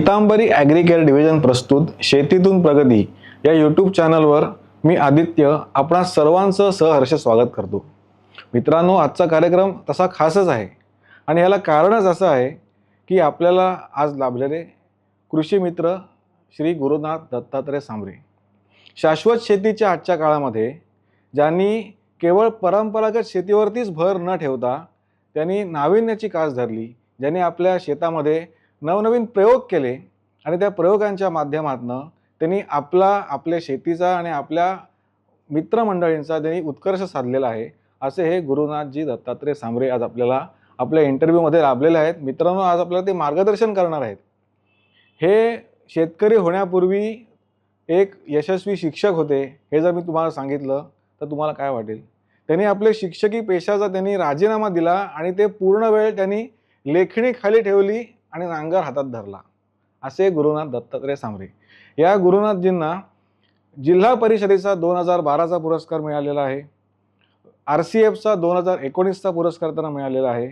Pitambari ॲग्रिकेअर division प्रस्तुत शेतीतून प्रगती या यूट्यूब चॅनलवर मी आदित्य आपणा सर्वांचं सहर्ष स्वागत करतो. मित्रांनो आजचा कार्यक्रम तसा खासच आहे. आणि याला कारणच असं आहे की आपल्याला आज लाभलेले कृषी मित्र श्री गुरुनाथ दत्तात्रय सांबरे शाश्वत शेतीच्या आजच्या काळामध्ये ज्यांनी केवळ परंपरागत शेतीवरतीच भर न ठेवता त्यांनी नाविन्याची कास धरली ज्यांनी आपल्या शेतामध्ये नवनवीन प्रयोग केले आणि त्या प्रयोगांच्या माध्यमातून त्यांनी आपला आपल्या शेतीचा आणि आपल्या मित्रमंडळींचा त्यांनी उत्कर्ष साधलेला आहे असे हे गुरुनाथजी दत्तात्रय सांबरे आज आपल्याला आपल्या इंटरव्ह्यूमध्ये लाभलेले आहेत. मित्रांनो आज आपल्याला ते मार्गदर्शन करणार आहेत. हे शेतकरी होण्यापूर्वी एक यशस्वी शिक्षक होते हे जर मी तुम्हाला सांगितलं तर तुम्हाला काय वाटेल? त्यांनी आपले शिक्षकी पेशाचा त्यांनी राजीनामा दिला आणि ते पूर्ण वेळ त्यांनी लेखणी खाली ठेवली आणि नांगर हातात धरला. असे गुरुनाथ दत्तात्रय सांबरे या गुरुनाथजींना जिल्हा परिषदेचा दोन हजार बाराचा पुरस्कार मिळालेला आहे. आर सी एफचा दोन हजार एकोणीसचा पुरस्कार त्यांना मिळालेला आहे.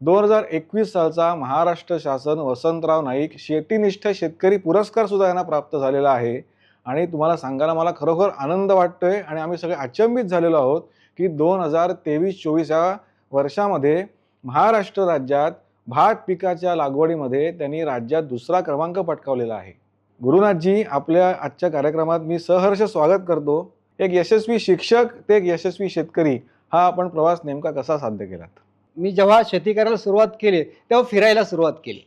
दोन हजार एकवीस सालचा महाराष्ट्र शासन वसंतराव नाईक शेतीनिष्ठ शेतकरी पुरस्कार सुद्धा यांना प्राप्त झालेला आहे. आणि तुम्हाला सांगायला मला खरोखर आनंद वाटतोय आणि आम्ही सगळे अचंबित झालेलो आहोत की दोन हजार तेवीस चोवीस या वर्षामध्ये महाराष्ट्र राज्यात भात पिकाच्या लागवडीमध्ये त्यांनी राज्यात दुसरा क्रमांक पटकावलेला आहे. गुरुनाथजी आपल्या आजच्या कार्यक्रमात मी सहर्ष स्वागत करतो. एक यशस्वी शिक्षक ते एक यशस्वी शेतकरी हा आपण प्रवास नेमका कसा साध्य केलात? मी जेव्हा शेती करायला सुरुवात केली तेव्हा फिरायला सुरुवात केली.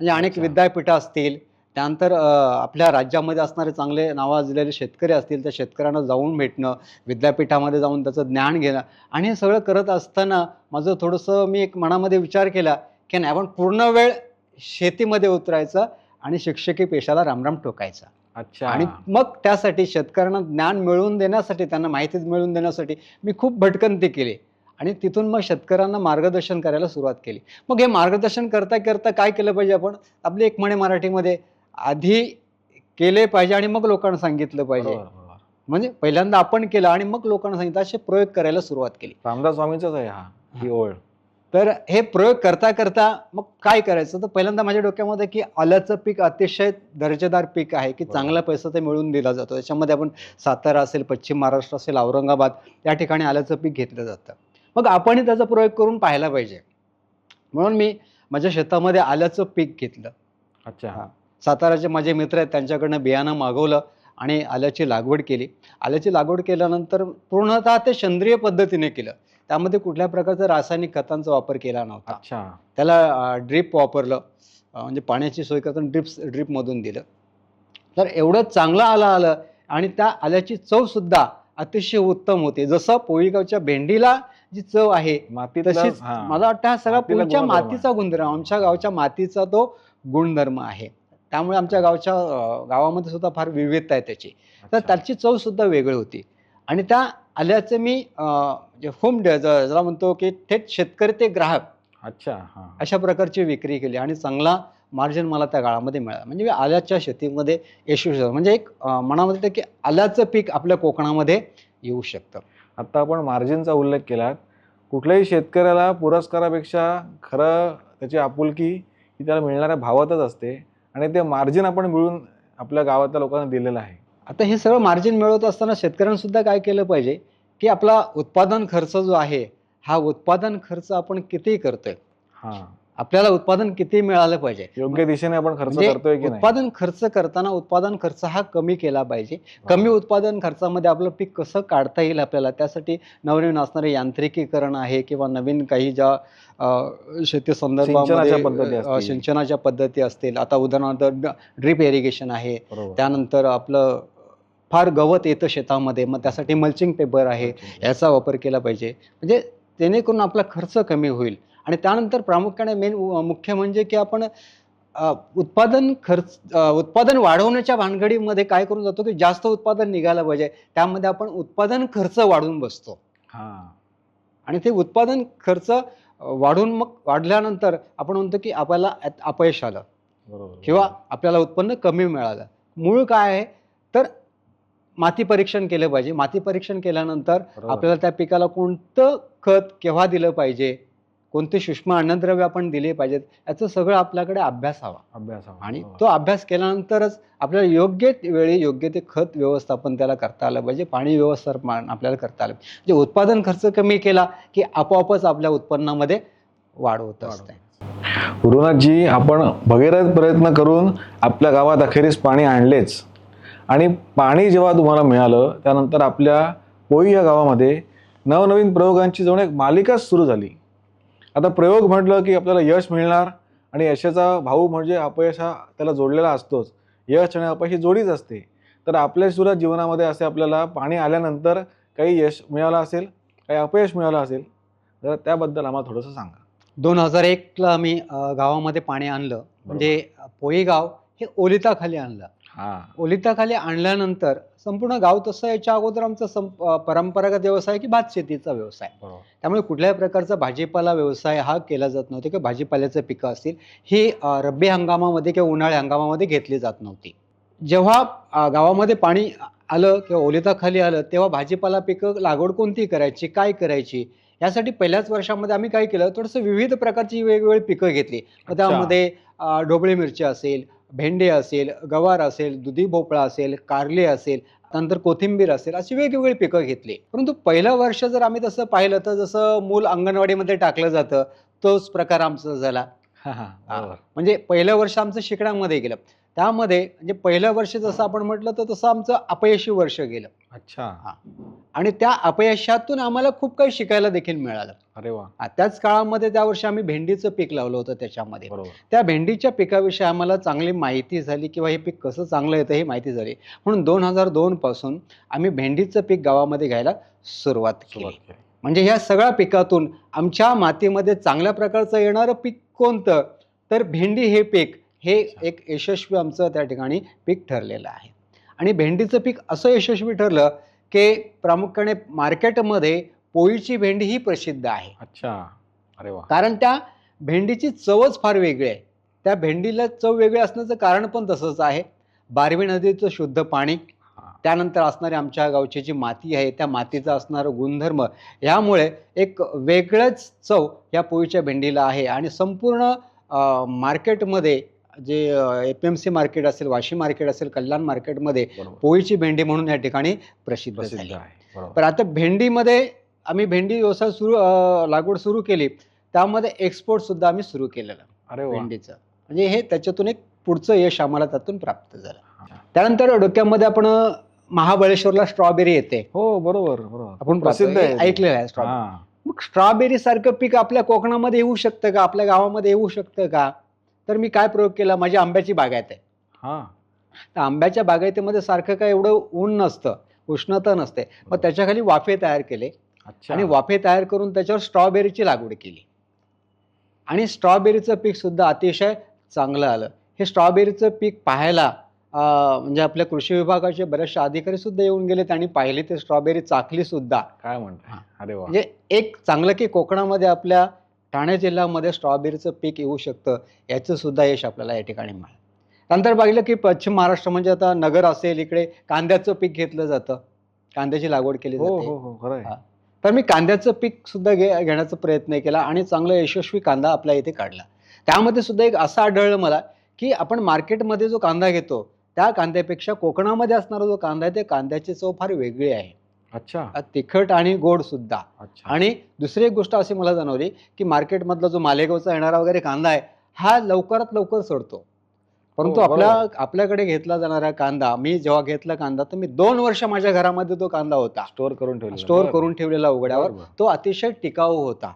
म्हणजे अनेक. विद्यापीठं असतील त्यानंतर आपल्या राज्यामध्ये असणारे चांगले नावाजलेले शेतकरी असतील त्या शेतकऱ्यांना जाऊन भेटणं विद्यापीठामध्ये जाऊन त्याचं ज्ञान घेणं आणि हे सगळं करत असताना माझं थोडंसं मी एक मनामध्ये विचार केला की नाही आपण पूर्ण वेळ शेतीमध्ये उतरायचं आणि शिक्षकी पेशाला रामराम ठोकायचा अच्छा. आणि मग त्यासाठी शेतकऱ्यांना ज्ञान मिळवून देण्यासाठी त्यांना माहिती मिळवून देण्यासाठी मी खूप भटकंती केली. आणि तिथून मग शेतकऱ्यांना मार्गदर्शन करायला सुरुवात केली. मग हे मार्गदर्शन करता करता काय केलं पाहिजे आपण? आपली एक म्हणे मराठीमध्ये आधी केले पाहिजे आणि मग लोकांना सांगितलं पाहिजे. म्हणजे पहिल्यांदा आपण केलं आणि मग लोकांना सांगितलं असे प्रयोग करायला सुरुवात केली. रामदास स्वामींचाच आहे हा ही. ओळ. तर हे प्रयोग करता करता मग काय करायचं? तर पहिल्यांदा माझ्या डोक्यामध्ये की आल्याचं पीक अतिशय दर्जेदार पीक आहे की. चांगला पैसा ते मिळून दिला जातो. त्याच्यामध्ये आपण सातारा असेल पश्चिम महाराष्ट्र असेल औरंगाबाद या ठिकाणी आल्याचं पीक घेतलं जातं. मग आपणही त्याचा प्रयोग करून पाहायला पाहिजे. म्हणून मी माझ्या शेतामध्ये आल्याचं पीक घेतलं. अच्छा. हा. साताराचे माझे मित्र आहेत त्यांच्याकडनं बियाणं मागवलं आणि आल्याची लागवड केली. आल्याची लागवड केल्यानंतर पूर्णतः ते सेंद्रिय पद्धतीने केलं. त्यामध्ये कुठल्या प्रकारचा रासायनिक खतांचा वापर केला नव्हता. अच्छा. त्याला ड्रीप वापरलं म्हणजे पाण्याची सोय करताना ड्रिप्स ड्रीपमधून दिलं. तर एवढं चांगलं आलं आलं आणि त्या आल्याची चवसुद्धा अतिशय उत्तम होती. जसं पोळीगावच्या भेंडीला जी चव आहे मातीतला तशीच. मला वाटतं हा सगळा पुढच्या. मातीचा गुणधर्म आमच्या गावच्या मातीचा तो गुणधर्म आहे. त्यामुळे आमच्या गावच्या गावामध्ये सुद्धा फार विविधता आहे त्याची. तर. त्याची चव सुद्धा वेगळी होती. आणि त्या आल्याचं मी अं, जे होम ज्याला म्हणतो की थेट शेतकरी ते ग्राहक. अच्छा हा. अशा प्रकारची विक्री केली आणि चांगला मार्जिन मला त्या काळामध्ये मिळाला. म्हणजे मी आल्याच्या शेतीमध्ये यशस्वी झालो. म्हणजे एक मनामध्ये की आल्याचं पीक आपल्या कोकणामध्ये येऊ शकतं. आता आपण मार्जिनचा उल्लेख केलात. कुठल्याही शेतकऱ्याला पुरस्कारापेक्षा खरं त्याची आपुलकी ही त्याला मिळणाऱ्या भावातच असते. आणि ते मार्जिन आपण मिळून आपल्या गावातल्या लोकांना दिलेलं आहे. आता हे सगळं मार्जिन मिळवत असताना शेतकऱ्यांनी सुद्धा काय केलं पाहिजे? की आपला उत्पादन खर्च जो आहे हा उत्पादन खर्च आपण किती करतोय? हा. आपल्याला उत्पादन किती मिळालं पाहिजे? योग्य दिशेने आपण खर्च म्हणजे करतोय की उत्पादन खर्च करताना उत्पादन खर्च हा कमी केला पाहिजे. कमी उत्पादन खर्चामध्ये आपलं पीक कसं काढता येईल आपल्याला? त्यासाठी नवनवीन असणारे यांत्रिकीकरण आहे किंवा नवीन काही ज्या शेती संदर्भामध्ये. सिंचनाच्या पद्धती असतील. आता उदाहरणार्थ ड्रीप इरिगेशन आहे. त्यानंतर आपलं फार गवत येतं शेतामध्ये मग त्यासाठी मल्चिंग पेपर आहे याचा वापर केला पाहिजे. म्हणजे जेणेकरून आपला खर्च कमी होईल. आणि त्यानंतर प्रामुख्याने मेन मुख्य म्हणजे की आपण उत्पादन खर्च उत्पादन वाढवण्याच्या भानगडीमध्ये काय करून जातो की जास्त उत्पादन निघायला पाहिजे. त्यामध्ये आपण उत्पादन खर्च वाढवून बसतो. हा. आणि ते उत्पादन खर्च वाढून मग वाढल्यानंतर आपण म्हणतो की आपल्याला अपयश आलं. बरोबर. किंवा आपल्याला उत्पन्न कमी मिळालं. मूळ काय आहे? तर माती परीक्षण केलं पाहिजे. माती परीक्षण केल्यानंतर बरोबर. आपल्याला त्या पिकाला कोणतं खत केव्हा दिलं पाहिजे? कोणते सूक्ष्म अन्नद्रव्य आपण दिले पाहिजेत? याचं सगळं आपल्याकडे अभ्यास हवा. अभ्यास हवा. आणि. तो अभ्यास केल्यानंतरच आपल्याला योग्य वेळी योग्य ते खत व्यवस्थापन त्याला करता आलं पाहिजे. पाणी व्यवस्थापन आपल्याला करता आलं पाहिजे. म्हणजे उत्पादन खर्च कमी केला की आपोआपच आपल्या उत्पन्नामध्ये वाढ होत असते. गुरुनाथजी आपण भगीरथ प्रयत्न करून आपल्या गावात अखेरीस पाणी आणलेच. आणि पाणी जेव्हा तुम्हाला मिळालं त्यानंतर आपल्या पोई या गावामध्ये नवनवीन प्रयोगांची जणू एक मालिकाच सुरू झाली. आता प्रयोग म्हटलं की आपल्याला यश मिळणार आणि यशाचा भाऊ म्हणजे अपयश हा त्याला जोडलेला असतोच. यश आणि अपयश ही जोडीच असते. तर आपल्या सुद्धा जीवनामध्ये असे आपल्याला पाणी आल्यानंतर काही यश मिळालं असेल काही अपयश मिळालं असेल तर त्याबद्दल आम्हाला थोडंसं सांगा. दोन हजार एकला अं, गावामध्ये पाणी आणलं. म्हणजे पोई गाव हे ओलिताखाली आणलं. ओलिताखाली आणल्यानंतर संपूर्ण गाव तसं याच्या अगोदर आमचा परंपरागत व्यवसाय की भात शेतीचा व्यवसाय. त्यामुळे कुठल्याही प्रकारचा भाजीपाला व्यवसाय हा केला जात नव्हता किंवा भाजीपाल्याचं पिकं असतील ही रब्बी हंगामामध्ये किंवा उन्हाळी हंगामामध्ये घेतली जात नव्हती. जेव्हा गावामध्ये पाणी आलं किंवा ओलिताखाली आलं तेव्हा भाजीपाला पिकं लागवड कोणती करायची काय करायची यासाठी पहिल्याच वर्षामध्ये आम्ही काय केलं थोडंसं विविध प्रकारची वेगवेगळी पिकं घेतली. त्यामध्ये ढोबळी मिरची असेल भेंडी असेल गवार असेल दुधी भोपळा असेल कारले असेल नंतर कोथिंबीर असेल अशी वेगवेगळी पिकं घेतली. परंतु पहिलं वर्ष जर आम्ही तसं पाहिलं तर जसं मूल अंगणवाडीमध्ये टाकलं जातं तोच प्रकार आमचा झाला. हां हां बरोबर. म्हणजे पहिलं वर्ष आमचं शिक्षणामध्ये गेलं. त्यामध्ये म्हणजे पहिलं वर्ष जसं आपण म्हटलं तर तसं आमचं अपयशी वर्ष गेलं. अच्छा. आणि त्या अपयशातून आम्हाला खूप काही शिकायला देखील मिळालं. अरे वा. हा, त्याच काळामध्ये त्या वर्षी आम्ही भेंडीचं पीक लावलं होतं त्याच्यामध्ये. बरोबर. त्या भेंडीच्या पिकाविषयी आम्हाला चांगली माहिती झाली किंवा हे पीक कसं चांगलं येतं ही माहिती झाली. म्हणून दोन हजार दोन पासून आम्ही भेंडीचं पीक गावामध्ये घ्यायला सुरुवात केली. सुरुवात केली. म्हणजे ह्या सगळ्या पिकातून आमच्या मातीमध्ये चांगल्या प्रकारचं येणारं पीक कोणतं? तर भेंडी हे पीक हे. एक यशस्वी आमचं त्या ठिकाणी पीक ठरलेलं आहे. आणि भेंडीचं पीक असं यशस्वी ठरलं की प्रामुख्याने मार्केटमध्ये पोळीची भेंडी ही प्रसिद्ध आहे. अच्छा. अरे वा. कारण त्या भेंडीची चवच फार वेगळी आहे. त्या भेंडीला चव वेगळी असण्याचं कारण पण तसंच आहे. बारवी नदीचं शुद्ध पाणी. त्यानंतर असणारी आमच्या गावची जी माती आहे त्या मातीचा असणारं गुणधर्म यामुळे एक वेगळंच चव या पोळीच्या भेंडीला आहे. आणि संपूर्ण मार्केटमध्ये जे A P M C market असेल वाशी मार्केट असेल कल्याण मार्केटमध्ये पोळीची भेंडी म्हणून या ठिकाणी प्रसिद्ध झाली. आहे. पण आता भेंडीमध्ये आम्ही भेंडी व्यवसाय सुरू लागवड सुरू केली. त्यामध्ये एक्सपोर्ट सुद्धा आम्ही सुरू केलेलं अरे भेंडीचं. म्हणजे हे त्याच्यातून एक पुढचं यश आम्हाला त्यातून प्राप्त झालं. त्यानंतर डोक्यामध्ये आपण महाबळेश्वरला स्ट्रॉबेरी येते. हो बरोबर बरोबर. आपण प्रसिद्ध आहे. ऐकलेलं आहे स्ट्रॉबेरी हां. मग स्ट्रॉबेरी सारखं पीक आपल्या कोकणामध्ये येऊ शकतं का? आपल्या गावामध्ये येऊ शकतं का? तर मी काय प्रयोग केला? माझी आंब्याची बागायत आहे. हां. तर आंब्याच्या बागायतीमध्ये सारखं काय एवढं ऊन नसतं उष्णता नसते. मग त्याच्याखाली वाफे तयार केले अच्छा. आणि वाफे तयार करून त्याच्यावर स्ट्रॉबेरीची लागवड केली. आणि स्ट्रॉबेरीचं पीक सुद्धा अतिशय चांगलं आलं. हे स्ट्रॉबेरीचं पीक पाहायला म्हणजे आपल्या कृषी विभागाचे बरेचसे अधिकारी सुद्धा येऊन गेले त्यांनी पाहिली ते स्ट्रॉबेरी चाकली सुद्धा. काय म्हणताय? अरे वा. म्हणजे एक चांगलं की कोकणामध्ये आपल्या ठाणे जिल्ह्यामध्ये स्ट्रॉबेरीचं पीक येऊ शकतं याचं सुद्धा यश आपल्याला या ठिकाणी मिळालं. नंतर पाहिलं की पश्चिम महाराष्ट्र म्हणजे आता नगर असेल इकडे कांद्याचं पीक घेतलं जातं. कांद्याची लागवड केली हो जाते. हो हो हा. तर मी कांद्याचं पीक सुद्धा घे घेण्याचा प्रयत्न केला आणि चांगला यशस्वी कांदा आपल्या इथे काढला. त्यामध्ये सुद्धा एक असं आढळलं मला की आपण मार्केटमध्ये जो कांदा घेतो त्या कांद्यापेक्षा कोकणामध्ये असणारा जो कांदा आहे त्या कांद्याची चव फार वेगळी आहे. अच्छा. तिखट आणि गोड सुद्धा. अच्छा. आणि दुसरी एक गोष्ट अशी मला जाणवली की मार्केटमधला जो मालेगावचा येणारा वगैरे कांदा आहे हा लवकरात लवकर सडतो. परंतु हो, आपल्या. आपल्याकडे घेतला जाणारा कांदा मी जेव्हा घेतला कांदा तर मी दोन वर्ष माझ्या घरामध्ये तो कांदा होता. स्टोर करून ठेवलं स्टोअर करून ठेवलेला उघड्यावर. तो अतिशय टिकाऊ होता.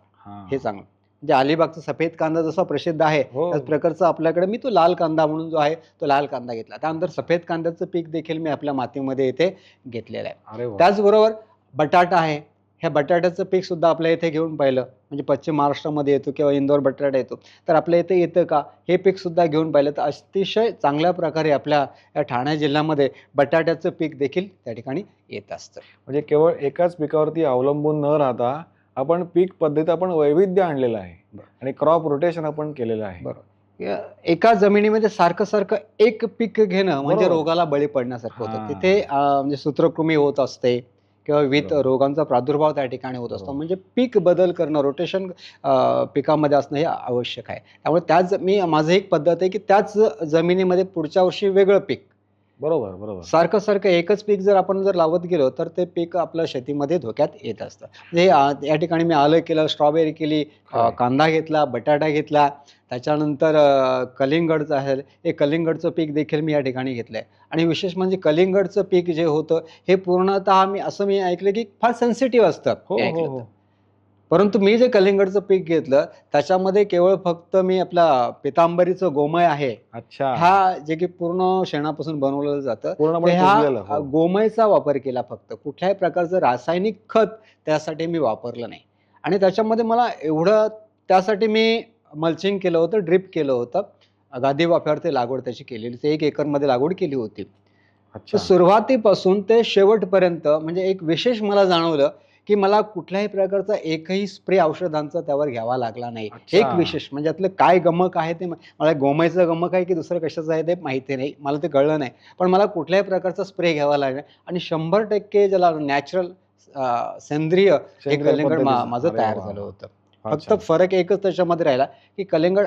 हे. चांगलं म्हणजे अलिबागचा सफेद कांदा जसा प्रसिद्ध आहे हो. त्याच प्रकारचा आपल्याकडे मी तो लाल कांदा म्हणून जो आहे तो लाल कांदा घेतला. त्यानंतर सफेद कांद्याचं पीक देखील मी आपल्या मातीमध्ये इथे घेतलेलं आहे. अरे वा. त्याचबरोबर बटाटा आहे. ह्या बटाट्याचं पीक सुद्धा आपल्या इथे घेऊन पाहिलं. म्हणजे पश्चिम महाराष्ट्रामध्ये येतो किंवा इंदोर बटाटा येतो. तर आपल्या इथे येतं का? हे पीक सुद्धा घेऊन पाहिलं. तर अतिशय चांगल्या प्रकारे आपल्या या ठाणे जिल्ह्यामध्ये बटाट्याचं पीक देखील त्या ठिकाणी येत असतं. म्हणजे केवळ एकाच पिकावरती अवलंबून न राहता आपण पीक पद्धतीत आपण वैविध्य आणलेलं आहे. आणि क्रॉप रोटेशन आपण केलेलं आहे एका जमिनीमध्ये सारखं सारखं एक पीक घेणं म्हणजे. रोगाला बळी पडण्यासारखं. होतं तिथे म्हणजे सूत्रकृमी होत असते किंवा विथ. रोगांचा प्रादुर्भाव त्या ठिकाणी होत असतो. म्हणजे पीक बदल करणं रोटेशन पिकामध्ये असणं हे आवश्यक आहे त्यामुळे त्याच मी माझं एक पद्धत आहे की त्याच जमिनीमध्ये पुढच्या वर्षी वेगळं पीक बरोबर बरोबर. सारखं सारखं एकच पीक जर आपण जर लावत गेलो तर ते पीक आपल्या शेतीमध्ये धोक्यात येत असतं. म्हणजे आ, या ठिकाणी मी आलं केलं स्ट्रॉबेरी केली अ, खरंय. कांदा घेतला बटाटा घेतला त्याच्यानंतर अ, कलिंगडचं आहे हे कलिंगडचं पीक देखील मी या ठिकाणी घेतलंय. आणि विशेष म्हणजे कलिंगडचं पीक जे होतं हे पूर्णतः मी असं मी ऐकलं की फार सेन्सिटिव्ह असतं. हो मी हो. ऐकलं हो तर. परंतु मी जे कलिंगडचं पीक घेतलं त्याच्यामध्ये केवळ फक्त मी आपला पितांबरीचं गोमय आहे. अच्छा. हा जे की पूर्ण शेणापासून बनवलं जातं ह्या हो. गोमयचा वापर केला फक्त. कुठल्याही प्रकारचं रासायनिक खत त्यासाठी मी वापरलं नाही. आणि त्याच्यामध्ये मला एवढं त्यासाठी मी मल्चिंग केलं होतं ड्रिप केलं होतं. गादी वाफ्यावर ते लागवड त्याची केलेली एक एकरमध्ये लागवड केली होती. सुरुवातीपासून ते शेवटपर्यंत म्हणजे एक विशेष मला जाणवलं की मला कुठल्याही प्रकारचा एकही स्प्रे औषधांचा त्यावर घ्यावा लागला नाही. एक विशेष म्हणजे यातलं काय गमक आहे ते मला गोमयचं गमक आहे की दुसरं कशाचं आहे ते माहिती नाही मला ते कळलं नाही पण मला कुठल्याही प्रकारचा स्प्रे घ्यावा लागला. आणि शंभर टक्के ज्याला नॅचरल सेंद्रिय. माझं तयार. झालं होतं फक्त. फरक एकच त्याच्यामध्ये राहिला की कलिंगड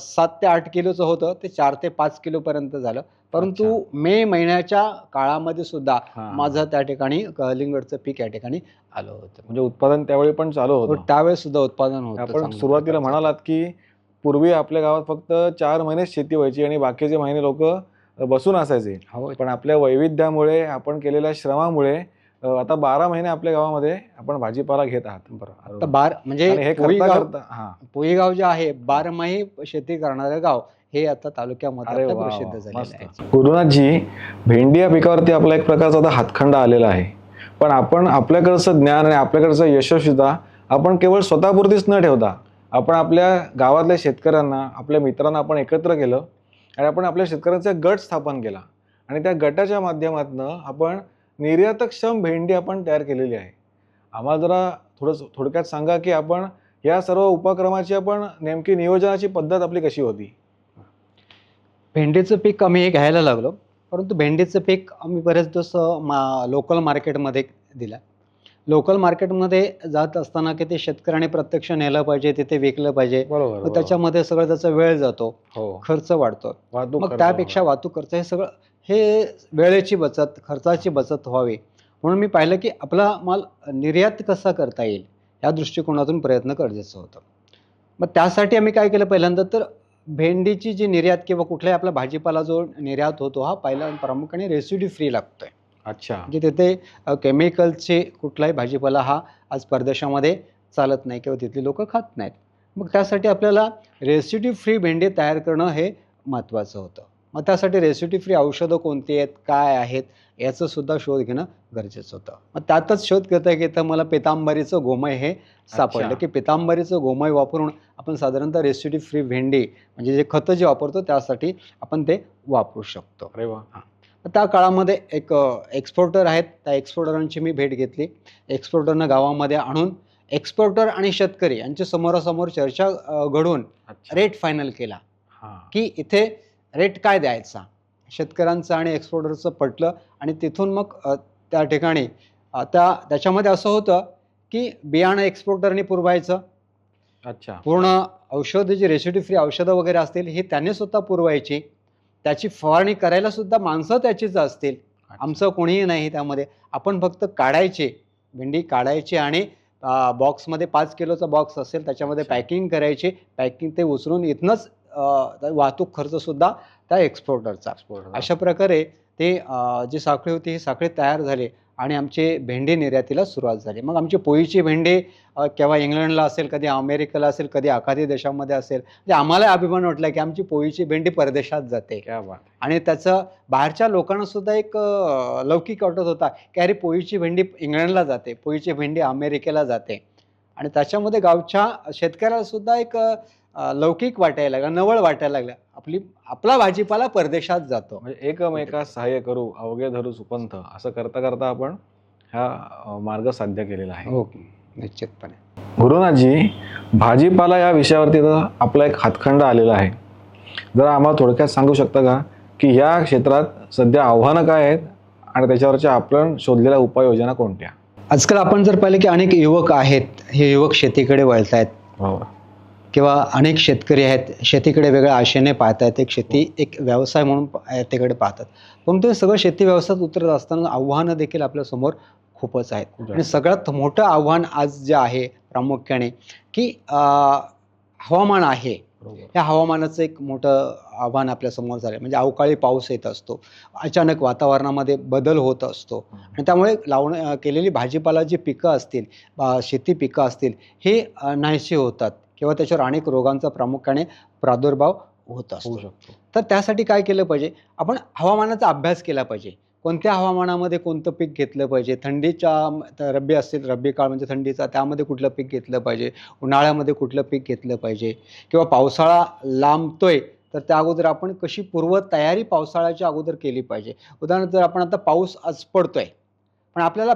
सात ते आठ किलोचं होतं ते चार ते पाच किलो पर्यंत झालं परंतु मे महिन्याच्या काळामध्ये सुद्धा हा. माझं त्या ठिकाणी कलिंगडचं पीक या ठिकाणी आलं होतं म्हणजे उत्पादन त्यावेळी पण चालू होतं त्यावेळेस सुद्धा उत्पादन होतं आपण सुरुवातीला. म्हणालात की पूर्वी आपल्या गावात फक्त चार महिनेच शेती व्हायची आणि बाकीचे महिने लोक बसून असायचे हो पण आपल्या वैविध्यामुळे आपण केलेल्या श्रमामुळे आता बारा महिने आपल्या गावामध्ये आपण भाजीपाला घेत आहात. आता. बार म्हणजे आणि हे करता पोईगाव करता हा. पोईगाव जे आहे बारमाही शेती करणारं गाव हे आता तालुक्यामध्ये अरे आपलं वा, प्रसिद्ध वा, झालेलं मस्त. आहे. गुरुनाथजी भेंडी या पिकावरती आपला एक प्रकारचा आता हातखंडा आलेला आहे. पण आपण आपल्याकडचं ज्ञान आणि आपल्याकडचं यशस्वीता आपण केवळ स्वतःपुरतीच न ठेवता आपण आपल्या गावातल्या शेतकऱ्यांना आपल्या मित्रांना आपण एकत्र केलं आणि आपण आपल्या शेतकऱ्यांचा गट स्थापन केला. आणि त्या गटाच्या माध्यमातून आपण निर्यातक्षम भेंडी आपण तयार केलेली आहे. आम्हाला जरा थोडं थोडक्यात सांगा की आपण या सर्व उपक्रमाची आपण नेमकी नियोजनाची पद्धत आपली कशी होती? भेंडीचं पीक आम्ही हे घ्यायला लागलो परंतु भेंडीचं पीक आम्ही बरेच दिवस मा लोकल मार्केटमध्ये दिलं. लोकल मार्केटमध्ये जात असताना की ते शेतकऱ्याने प्रत्यक्ष नेलं पाहिजे तिथे विकलं पाहिजे. त्याच्यामध्ये सगळं त्याचा वेळ जातो हो. खर्च वाढतो. मग त्यापेक्षा वाहतूक खर्च हे सगळं हे वेळेची बचत खर्चाची बचत व्हावी. म्हणून मी पाहिलं की आपला माल निर्यात कसा करता येईल या दृष्टिकोनातून प्रयत्न गरजेचं होतं. मग त्यासाठी आम्ही काय केलं पहिल्यांदा तर भेंडीची जी निर्यात किंवा कुठलाही आपला भाजीपाला जो निर्यात होतो हा पहिला प्रामुख्याने रेसिड्यू फ्री लागतोय. अच्छा. म्हणजे तिथे केमिकलचे कुठलाही भाजीपाला हा आज परदेशामध्ये चालत नाही किंवा तिथली लोक खात नाहीत. मग त्यासाठी आपल्याला रेसिड्यू फ्री भेंडी तयार करणं हे महत्त्वाचं होतं. मग त्यासाठी रेसिड्यू फ्री औषधं कोणती आहेत? काय आहेत? याचं सुद्धा शोध घेणं गरजेचं होतं. मग त्यातच शोध घेता घेता मला पितांबरीचं गोमय हे सापडलं. की पितांबरीचं गोमय वापरून आपण साधारणतः रेसिड्यू फ्री भेंडी म्हणजे जे खतं जे वापरतो त्यासाठी आपण ते वापरू शकतो. अरे वा. त्या काळामध्ये एक एक्सपोर्टर आहेत. त्या एक्सपोर्टरांची मी भेट घेतली. एक्सपोर्टरनं गावामध्ये आणून एक्सपोर्टर आणि शेतकरी यांच्या समोरासमोर चर्चा घडवून अच्छा. रेट फायनल केला. हा. की इथे रेट काय द्यायचा? शेतकऱ्यांचं आणि एक्सपोर्टरचं पटलं आणि तिथून मग त्या ठिकाणी त्या त्याच्यामध्ये असं होतं की बियाणं एक्सपोर्टरने पुरवायचं. अच्छा. पूर्ण औषधं जी रेसिड्यू फ्री औषधं वगैरे असतील ही त्यांनी स्वतः पुरवायची. त्याची फवारणी करायला सुद्धा माणसं त्याचीच असतील. आमचं कोणीही नाही त्यामध्ये. आपण फक्त काढायचे. भेंडी काढायची आणि बॉक्समध्ये पाच किलोचा बॉक्स असेल त्याच्यामध्ये. पॅकिंग करायची. पॅकिंग ते उचलून इथनंच वाहतूक खर्च सुद्धा त्या एक्सपोर्टरचा. अशा प्रकारे ते जी साखळी होती ही साखळी तयार झाली आणि आमचे भेंडी निर्यातीला सुरुवात झाली. मग आमची पोळीची भेंडी केव्हा इंग्लंडला असेल कधी अमेरिकेला असेल कधी आखाती देशामध्ये असेल म्हणजे आम्हाला अभिमान वाटला की आमची पोळीची भेंडी परदेशात जाते. आणि त्याचं बाहेरच्या लोकांना सुद्धा एक लौकिक वाटत होता की अरे पोळीची भेंडी इंग्लंडला जाते पोळीची भेंडी अमेरिकेला जाते. आणि त्याच्यामध्ये गावच्या शेतकऱ्याला सुद्धा एक लौकिक वाटायला लागला नवळ वाटायला लागला आपली आपला भाजीपाला परदेशात जातो. म्हणजे एकमेकास सहाय्य करू अवघे धरू सुपंथ असं करता करता आपण हा मार्ग साध्य केलेला आहे. हो निश्चितपणे. गुरुनाथजी भाजीपाला या विषयावरती आपला एक हातखंड आलेला आहे. जरा आम्हाला थोडक्यात सांगू शकता का की या क्षेत्रात सध्या आव्हानं काय आहेत आणि त्याच्यावरच्या आपण शोधलेल्या उपाययोजना कोणत्या? आजकाल आपण जर पाहिलं की अनेक युवक आहेत हे युवक शेतीकडे वळत आहेत बरोबर किंवा अनेक शेतकरी आहेत शेतीकडे वेगळ्या आशेने पाहत आहेत एक शेती एक व्यवसाय म्हणून त्याकडे पाहतात. परंतु हे सगळं शेती व्यवसायात उतरत असताना आव्हानं देखील आपल्यासमोर खूपच आहेत. आणि. सगळ्यात मोठं आव्हान आज जे आहे प्रामुख्याने की हवामान आहे. या हवामानाचं एक मोठं आव्हान आपल्यासमोर झालं म्हणजे अवकाळी पाऊस येत असतो. अचानक वातावरणामध्ये बदल होत असतो. आणि त्यामुळे लावण केलेली भाजीपाला जी पिकं असतील शेती पिकं असतील हे नाहीशी होतात. किंवा त्याच्यावर अनेक रोगांचा प्रामुख्याने प्रादुर्भाव होत होऊ असतो शकतो. तर त्यासाठी काय केलं पाहिजे? आपण हवामानाचा अभ्यास केला पाहिजे. कोणत्या हवामानामध्ये कोणतं पीक घेतलं पाहिजे? थंडीच्या रब्बी असतील रब्बी काळ म्हणजे थंडीचा त्यामध्ये कुठलं पीक घेतलं पाहिजे? उन्हाळ्यामध्ये कुठलं पीक घेतलं पाहिजे? किंवा पावसाळा लांबतोय तर त्या अगोदर आपण कशी पूर्व तयारी पावसाळ्याच्या अगोदर केली पाहिजे? उदाहरणार्थ जर आपण आता पाऊस आज पडतोय. पण आपल्याला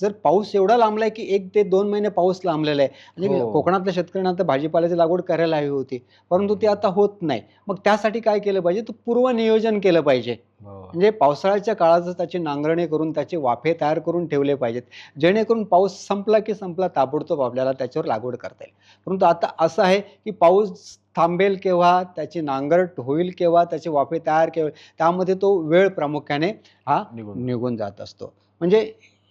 जर पाऊस एवढा लांबला आहे की एक ते दोन महिने पाऊस लांबलेला आहे. म्हणजे हो. कोकणातल्या शेतकऱ्यांना आता भाजीपाल्याची लागवड करायला हवी होती. परंतु ते आता होत नाही. मग त्यासाठी काय केलं पाहिजे? तर पूर्व नियोजन केलं पाहिजे. म्हणजे पावसाळ्याच्या काळातच त्याची नांगरणी करून त्याचे वाफे तयार करून ठेवले पाहिजेत. जेणेकरून पाऊस संपला की संपला ताबडतोब आपल्याला त्याच्यावर लागवड करता येईल. परंतु आता असं आहे की पाऊस थांबेल केव्हा त्याची नांगरट होईल केव्हा त्याचे वाफे तयार केव्हा त्यामध्ये तो वेळ प्रामुख्याने हा निघून निघून जात असतो. म्हणजे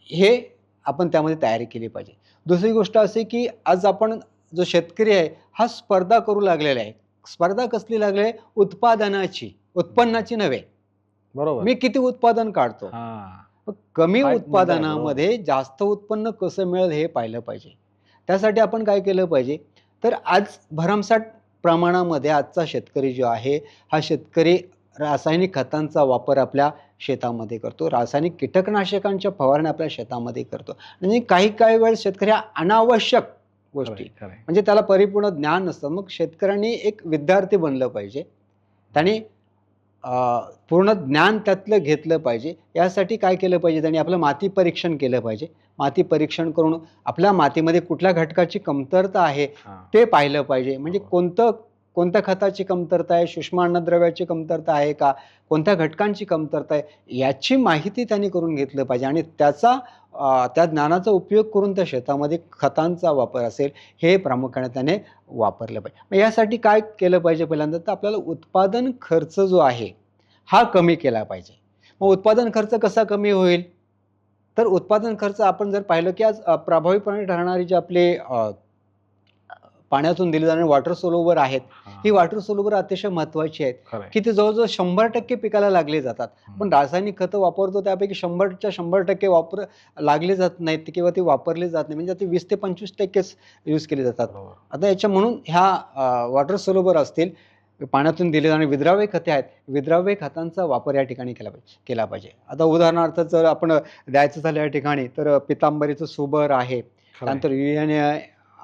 हे आपण त्यामध्ये तयारी केली पाहिजे. दुसरी गोष्ट अशी की आज आपण जो शेतकरी आहे हा स्पर्धा करू लागलेला आहे. स्पर्धा कसली लागली आहे? उत्पादनाची उत्पन्नाची नव्हे. बरोबर. मी किती उत्पादन काढतो? हा. मग कमी उत्पादनामध्ये जास्त उत्पन्न कसं मिळेल हे पाहिलं पाहिजे. त्यासाठी आपण काय केलं पाहिजे? तर आज भरमसाठ प्रमाणामध्ये आजचा शेतकरी जो आहे हा शेतकरी रासायनिक खतांचा वापर आपल्या शेतामध्ये करतो. रासायनिक कीटकनाशकांच्या फवारण्या आपल्या शेतामध्ये करतो. म्हणजे काही काही वेळेस शेतकरी अनावश्यक गोष्टी. म्हणजे त्याला परिपूर्ण ज्ञान नसतं. मग शेतकऱ्यांनी एक विद्यार्थी बनलं पाहिजे. त्यांनी पूर्ण ज्ञान त्यातलं घेतलं पाहिजे यासाठी काय केलं पाहिजे त्यांनी आपलं माती परीक्षण केलं पाहिजे माती परीक्षण करून आपल्या मातीमध्ये कुठल्या घटकाची कमतरता आहे. ते पाहिलं पाहिजे म्हणजे. कोणतं कोणत्या खताची कमतरता आहे? सूक्ष्म अन्नद्रव्याची कमतरता आहे का? कोणत्या घटकांची कमतरता आहे? याची माहिती त्यांनी करून घेतलं पाहिजे आणि त्याचा त्या ज्ञानाचा उपयोग करून त्या शेतामध्ये खतांचा वापर असेल हे प्रामुख्याने त्याने वापरलं पाहिजे. मग यासाठी काय केलं पाहिजे पहिल्यांदा? तर आपल्याला उत्पादन खर्च जो आहे हा कमी केला पाहिजे. मग उत्पादन खर्च कसा कमी होईल? तर उत्पादन खर्च आपण जर पाहिलं की आज प्रभावीपणे ठरणारी जे आपले पाण्यातून दिली जाणारी वॉटर सोलोवर आहेत. हा. वॉटर सोलोवर अतिशय महत्त्वाची आहेत. की ते जवळजवळ शंभर टक्के पिकाला लागले जातात. पण रासायनिक खतं वापरतो त्यापैकी शंभरच्या शंभर टक्के वापर लागले जात नाहीत किंवा ते वापरले जात नाही. म्हणजे ते वीस ते पंचवीस टक्केच यूज केले जातात. आता याच्या म्हणून ह्या वॉटर सोलोबर असतील पाण्यातून दिले जाणारी विद्राव्य खते आहेत. विद्राव्य खतांचा वापर या ठिकाणी केला पाहिजे केला पाहिजे. आता उदाहरणार्थ जर आपण द्यायचं झालं या ठिकाणी तर पितांबरीचं सुबर आहे. त्यानंतर युएन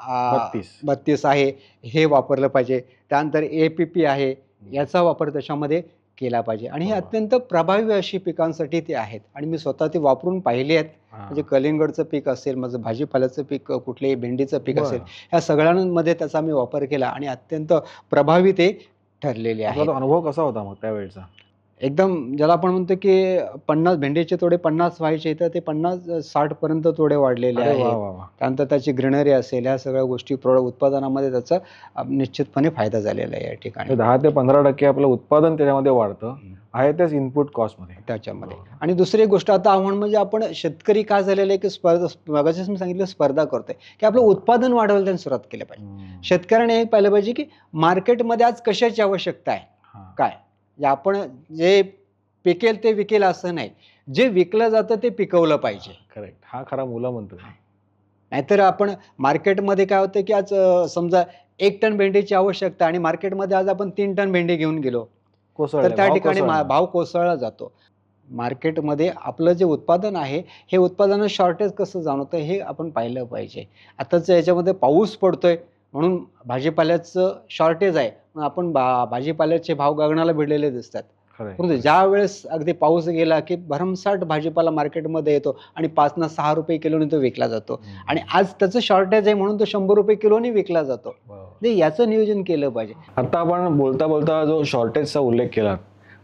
बत्तीस. बत्तीस आहे हे वापरलं पाहिजे त्यानंतर ए पी पी आहे याचा वापर त्याच्यामध्ये केला पाहिजे आणि हे. अत्यंत प्रभावी अशी पिकांसाठी ते आहेत आणि मी स्वतः ते वापरून पाहिले आहेत. म्हणजे कलिंगडचं पीक असेल माझं भाजीपाल्याचं पीक कुठलेही भेंडीचं पीक असेल. ह्या सगळ्यांमध्ये त्याचा मी वापर केला आणि अत्यंत प्रभावी ते ठरलेले आहे तो अनुभव कसा होता मग त्यावेळेचा एकदम ज्याला आपण म्हणतो की पन्नास भेंडीचे तोडे पन्नास व्हायचे तर ते पन्नास साठ पर्यंत तोडे वाढलेले आहेत. त्यानंतर त्याची ग्रीनरी असेल ह्या सगळ्या गोष्टी प्रो उत्पादनामध्ये त्याचा निश्चितपणे फायदा झालेला आहे या ठिकाणी. दहा ते पंधरा टक्के आपलं उत्पादन त्याच्यामध्ये वाढतं. आहे तेच इनपुट कॉस्टमध्ये. त्याच्यामध्ये. आणि दुसरी गोष्ट आता आव्हान म्हणजे आपण शेतकरी काय झालेलं आहे की स्पर्धा मगाशीच मी सांगितलं स्पर्धा करतोय. की आपलं उत्पादन वाढवायला त्यांनी सुरुवात केली पाहिजे. शेतकऱ्याने हे पाहिलं पाहिजे की मार्केटमध्ये आज कशाची आवश्यकता आहे. काय? आपण जे पिकेल ते विकेल असं नाही. जे विकलं जातं ते पिकवलं पाहिजे. करेक्ट हा खरा मुलं म्हणतो नाहीतर आपण मार्केटमध्ये काय होतं की आज अं, समजा एक टन भेंडीची आवश्यकता आणि मार्केटमध्ये आज आपण तीन टन भेंडी घेऊन गेलो कोसळलं. तर त्या भाव ठिकाणी मा- कोसळला. भाव कोसळला जातो. मार्केटमध्ये आपलं जे उत्पादन आहे हे उत्पादन शॉर्टेज कसं जाणवतं हे आपण पाहिलं पाहिजे. आताच याच्यामध्ये पाऊस पडतोय. म्हणून भाजीपाल्याचं शॉर्टेज आहे आपण भाजीपाल्याचे भाव गगनाला भिडलेले दिसतात. परंतु ज्या वेळेस अगदी पाऊस गेला की भरमसाठ भाजीपाला मार्केटमध्ये येतो आणि पाच ना सहा रुपये किलोने तो विकला जातो. आणि आज त्याचं शॉर्टेज आहे म्हणून तो शंभर रुपये किलोने विकला जातो. म्हणजे याचं नियोजन केलं पाहिजे आता आपण बोलता बोलता जो शॉर्टेजचा उल्लेख केला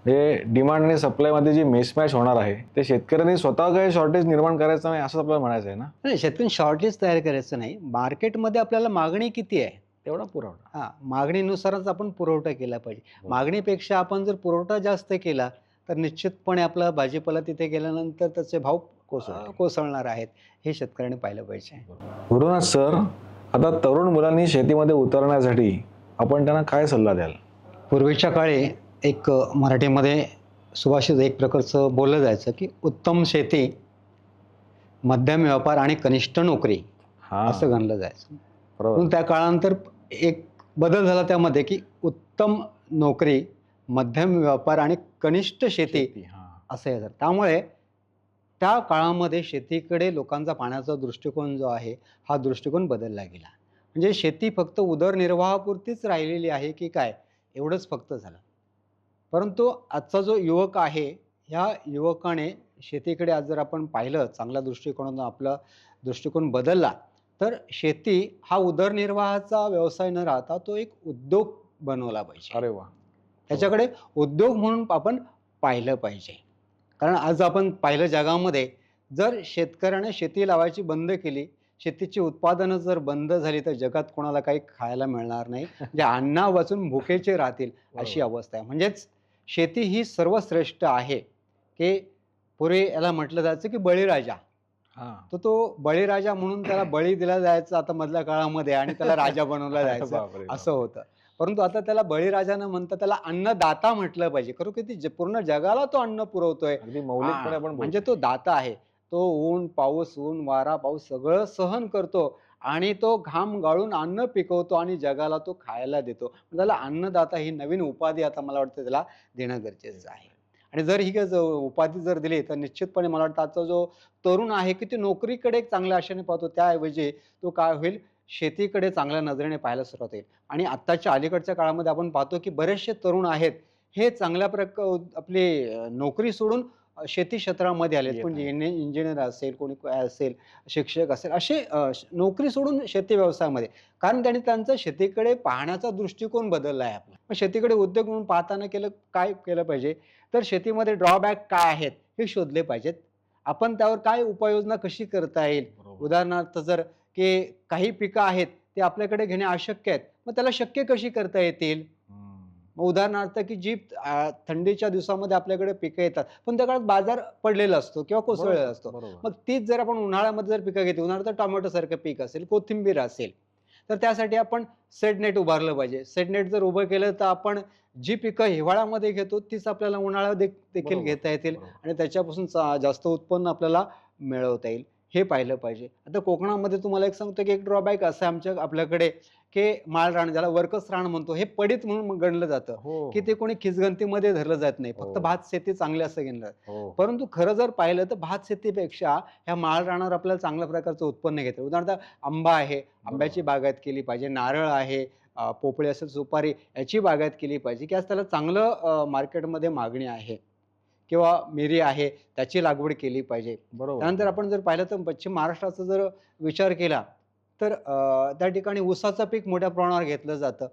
म्हणजे डिमांड आणि सप्लायमध्ये जी मिसमॅच होणार आहे ते शेतकऱ्यांनी स्वतः काही शॉर्टेज निर्माण करायचं नाही असं आपल्याला म्हणायचं आहे ना? नाही शेतकरी शॉर्टेज तयार करायचं नाही. मार्केटमध्ये आपल्याला मागणी किती आहे? तेवढा पुरवठा. हां मागणीनुसारच आपण पुरवठा केला पाहिजे. हो. मागणीपेक्षा आपण जर पुरवठा जास्त केला तर निश्चितपणे आपला भाजीपाला तिथे गेल्यानंतर त्याचे भाव कोसळतील. अं, कोसळणार आहेत हे शेतकऱ्यांनी पाहिलं पाहिजे. गुरुनाथ सर आता तरुण मुलांनी शेतीमध्ये उतरण्यासाठी आपण त्यांना काय सल्ला द्याल? पूर्वीच्या काळी एक मराठीमध्ये सुभाषित एक प्रकारचं बोललं जायचं की उत्तम शेती मध्यम व्यापार आणि कनिष्ठ नोकरी हा. असं गणलं जायचं. त्या काळानंतर एक बदल झाला त्यामध्ये की उत्तम नोकरी मध्यम व्यापार आणि कनिष्ठ शेती हा. असं हे झालं. त्यामुळे त्या काळामध्ये शेतीकडे लोकांचा पाहण्याचा दृष्टिकोन जो आहे हा दृष्टिकोन बदलला गेला. म्हणजे शेती फक्त उदरनिर्वाहापुरतीच राहिलेली आहे की काय? एवढंच फक्त झालं. परंतु आजचा जो युवक आहे ह्या युवकाने शेतीकडे आज जर आपण पाहिलं चांगल्या दृष्टिकोनातून आपला दृष्टिकोन बदलला तर शेती हा उदरनिर्वाहाचा व्यवसाय न राहता तो एक उद्योग बनवला पाहिजे. अरे वा. त्याच्याकडे उद्योग म्हणून आपण पाहिलं पाहिजे. कारण आज आपण पाहिलं जगामध्ये जर शेतकऱ्याने शेती लावायची बंद केली शेतीची उत्पादनं जर बंद झाली तर जगात कोणाला काही खायला मिळणार नाही. म्हणजे अन्ना वाचून भुकेचे राहतील अशी. अवस्था आहे. म्हणजेच शेती ही सर्वश्रेष्ठ आहे. की पूर्वी याला म्हटलं जायचं की बळीराजा. तर तो बळीराजा म्हणून त्याला बळी दिला जायचा आता मधल्या काळामध्ये आणि त्याला राजा बनवला जायचं असं होतं. परंतु आता त्याला बळीराजा न म्हणता त्याला अन्नदाता म्हटलं पाहिजे. खरं की ती पूर्ण जगाला तो अन्न पुरवतोय. मौलिकपणे म्हणजे तो दाता आहे. तो ऊन पाऊस ऊन वारा पाऊस सगळं सहन करतो. आणि तो घाम गाळून अन्न पिकवतो आणि जगाला तो खायला देतो. त्याला अन्नदाता ही नवीन उपाधी आता मला वाटतं त्याला देणं गरजेचं आहे. आणि जर ही उपाधी जर दिली तर निश्चितपणे मला वाटतं आजचा जो तरुण आहे की तो नोकरीकडे एक चांगल्या आशेने पाहतो. त्याऐवजी तो काय होईल? शेतीकडे चांगल्या नजरेने पाहायला सुरुवात होईल. आणि आत्ताच्या अलीकडच्या काळामध्ये आपण पाहतो की बरेचसे तरुण आहेत हे चांगल्या प्रक आपली नोकरी सोडून शेती क्षेत्रामध्ये आलेत येत कोण. इंजिनियर असेल कोणी असेल शिक्षक असेल असे नोकरी सोडून शेती व्यवसायामध्ये कारण त्यांनी त्यांचा शेतीकडे पाहण्याचा दृष्टिकोन बदलला आहे आपला मग शेतीकडे उद्योग म्हणून पाहताना केलं काय केलं पाहिजे तर शेतीमध्ये ड्रॉबॅक काय आहेत हे शोधले पाहिजेत आपण त्यावर काय उपाययोजना कशी करता येईल. उदाहरणार्थ जर की काही पिकं आहेत ते आपल्याकडे घेणे अशक्य आहेत मग त्याला शक्य कशी करता येतील. मग उदाहरणार्थ की जी थंडीच्या दिवसामध्ये आपल्याकडे पिकं येतात. पण त्या काळात बाजार पडलेला असतो किंवा कोसळलेला असतो. मग तीच जर आपण उन्हाळ्यामध्ये जर पिकं घेतली उन्हाळ्यात टोमॅटो सारखं पीक असेल कोथिंबीर असेल तर त्यासाठी आपण सेडनेट उभारलं पाहिजे. सेडनेट जर उभं केलं तर आपण जी पिकं हिवाळ्यामध्ये घेतो तीच आपल्याला उन्हाळ्यात दे- देखील घेता येतील. आणि त्याच्यापासून जास्त उत्पन्न आपल्याला मिळवता येईल. हे पाहिलं पाहिजे. आता कोकणामध्ये तुम्हाला एक सांगतो की एक ड्रॉबॅक असं आमच्या आपल्याकडे की माळ रान ज्याला वर्कस रान म्हणतो हे पडीत म्हणून गणलं जातं. हो, की ते कोणी खिचगंतीमध्ये धरलं जात नाही. फक्त हो. भात शेती चांगली असं घेणलं. हो. परंतु खरं जर पाहिलं तर भात शेतीपेक्षा ह्या माळ रानावर आपल्याला चांगल्या प्रकारचं उत्पन्न घेतं. उदाहरणार्थ आंबा आहे. आंब्याची बागायत केली पाहिजे. नारळ आहे. पोपळी असेल सुपारी याची बागायत केली पाहिजे. की आज त्याला चांगलं मार्केटमध्ये मागणी आहे. किंवा मिरी आहे त्याची लागवड केली पाहिजे. बरोबर. त्यानंतर आपण जर पाहिलं तर पश्चिम महाराष्ट्राचा जर विचार केला तर त्या ठिकाणी ऊसाचं पीक मोठ्या प्रमाणावर घेतलं जातं.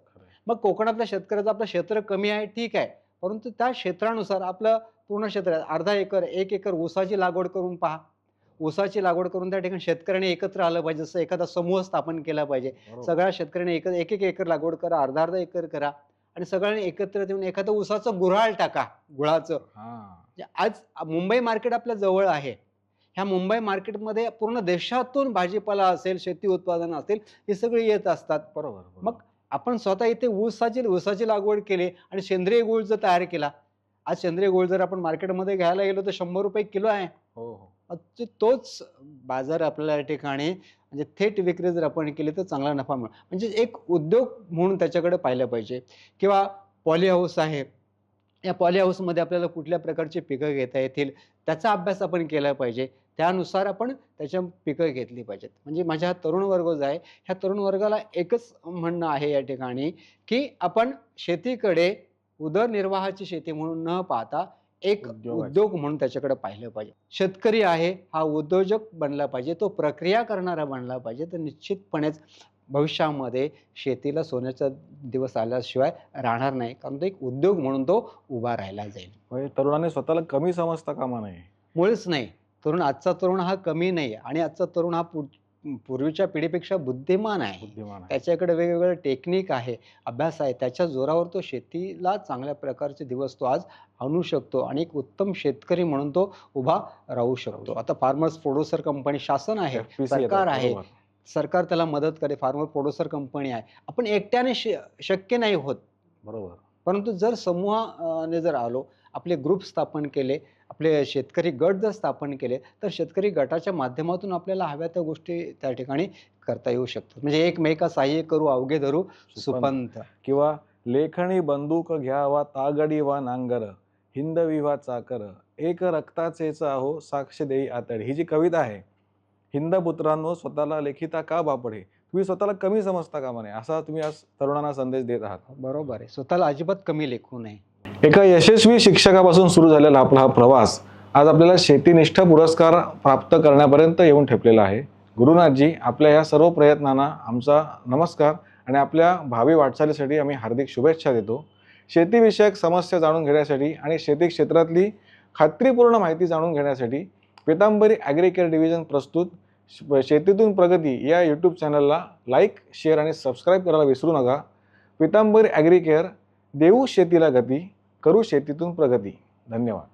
मग कोकणातल्या शेतकऱ्याचं आपलं क्षेत्र कमी आहे ठीक आहे परंतु त्या क्षेत्रानुसार आपलं पूर्ण क्षेत्र. अर्धा एकर एक एकर ऊसाची लागवड करून पहा ऊसाची लागवड करून त्या ठिकाणी शेतकऱ्यांनी एकत्र आलं पाहिजे जसं एखादा समूह स्थापन केला पाहिजे. सगळ्या शेतकऱ्यांनी एक एक एक एकर लागवड करा अर्धा अर्धा एकर करा आणि सगळ्यांनी एकत्र येऊन एखादं ऊसाचं गुऱ्हाळ टाका गुळाचं. म्हणजे आज मुंबई मार्केट आपल्या जवळ आहे ह्या मुंबई मार्केटमध्ये पूर्ण देशातून भाजीपाला असेल शेती उत्पादनं असेल हे सगळे येत असतात. बरोबर. मग आपण स्वतः इथे ऊसाची ऊसाची लागवड केली आणि सेंद्रिय गूळ जर तयार केला आज सेंद्रिय गूळ जर आपण मार्केटमध्ये घ्यायला गेलो तर शंभर रुपये किलो आहे. हो हो. तोच बाजार आपल्याला या ठिकाणी म्हणजे थेट विक्री जर आपण केली तर चांगला नफा मिळेल. म्हणजे एक उद्योग म्हणून त्याच्याकडे पाहिलं पाहिजे. किंवा पॉली हाऊस आहे. या पॉली हाऊसमध्ये आपल्याला कुठल्या प्रकारची पिकं घेता येतील त्याचा अभ्यास आपण केला पाहिजे. त्यानुसार आपण त्याच्या पिकं घेतली पाहिजेत. म्हणजे माझ्या हा तरुण वर्ग जो आहे ह्या तरुण वर्गाला एकच म्हणणं आहे या ठिकाणी की आपण शेतीकडे उदरनिर्वाहाची शेती म्हणून न पाहता एक. उद्योग म्हणून त्याच्याकडे पाहिलं पाहिजे. शेतकरी आहे हा उद्योजक बनला पाहिजे तो प्रक्रिया करणारा बनला पाहिजे. तर निश्चितपणेच भविष्यामध्ये शेतीला सोन्याचा दिवस आल्याशिवाय राहणार नाही. कारण तो एक उद्योग म्हणून तो उभा राहिला जाईल. म्हणजे तरुणाने स्वतःला कमी समजता कामा नये. मुळीच नाही. तरुण आजचा तरुण हा कमी नाही आणि आजचा तरुण हा पूर्वीच्या पिढीपेक्षा बुद्धिमान आहे. त्याच्याकडे वेगवेगळे टेक्निक आहे अभ्यास आहे. त्याच्या जोरावर तो शेतीला चांगल्या प्रकारचे दिवस तो आज आणू शकतो आणि एक उत्तम शेतकरी म्हणून तो उभा राहू शकतो. आता फार्मर्स प्रोड्युसर कंपनी शासन आहे सरकार आहे. सरकार त्याला मदत करे फार्मर प्रोड्युसर कंपनी आहे. आपण एकट्याने शक्य नाही होत. बरोबर. परंतु जर समूहाने जर आलो आपले ग्रुप स्थापन केले आपले शेतकरी गट जर स्थापन केले तर शेतकरी गटाच्या माध्यमातून आपल्याला हव्या त्या गोष्टी त्या ठिकाणी करता येऊ शकतात. म्हणजे एकमेका सहाय्य करू अवघे धरू सुपंत. किंवा लेखणी बंदूक घ्यावा तागडी वा नांगर हिंदवी वा चाकर एक रक्ताचेच आहो साक्ष देई आतड. ही जी कविता आहे हिंद पुत्रांनो स्वतःला लेखिता का बापडे? तुम्ही स्वतःला कमी समजता कामा नये असा तुम्ही आज तरुणांना संदेश देत आहात. बरोबर आहे. स्वतःला अजिबात कमी लेखू नये. एका यशस्वी शिक्षकापासून सुरू झालेला आपला हा प्रवास आज आपल्याला शेतीनिष्ठ पुरस्कार प्राप्त करण्यापर्यंत येऊन ठेपलेला आहे. गुरुनाथजी आपल्या या सर्व प्रयत्नांना आमचा नमस्कार आणि आपल्या भावी वाटचालीसाठी आम्ही हार्दिक शुभेच्छा देतो. शेतीविषयक समस्या जाणून घेण्यासाठी आणि शेती क्षेत्रातली खात्रीपूर्ण माहिती जाणून घेण्यासाठी पितांबरी ॲग्रिकेअर डिव्हिजन प्रस्तुत शेतीतून प्रगती या यूट्यूब चॅनलला लाईक शेअर आणि सबस्क्राईब करायला विसरू नका. पितांबरी ॲग्रिकेअर देऊ शेतीला गती. करू शेतीतून प्रगती. धन्यवाद.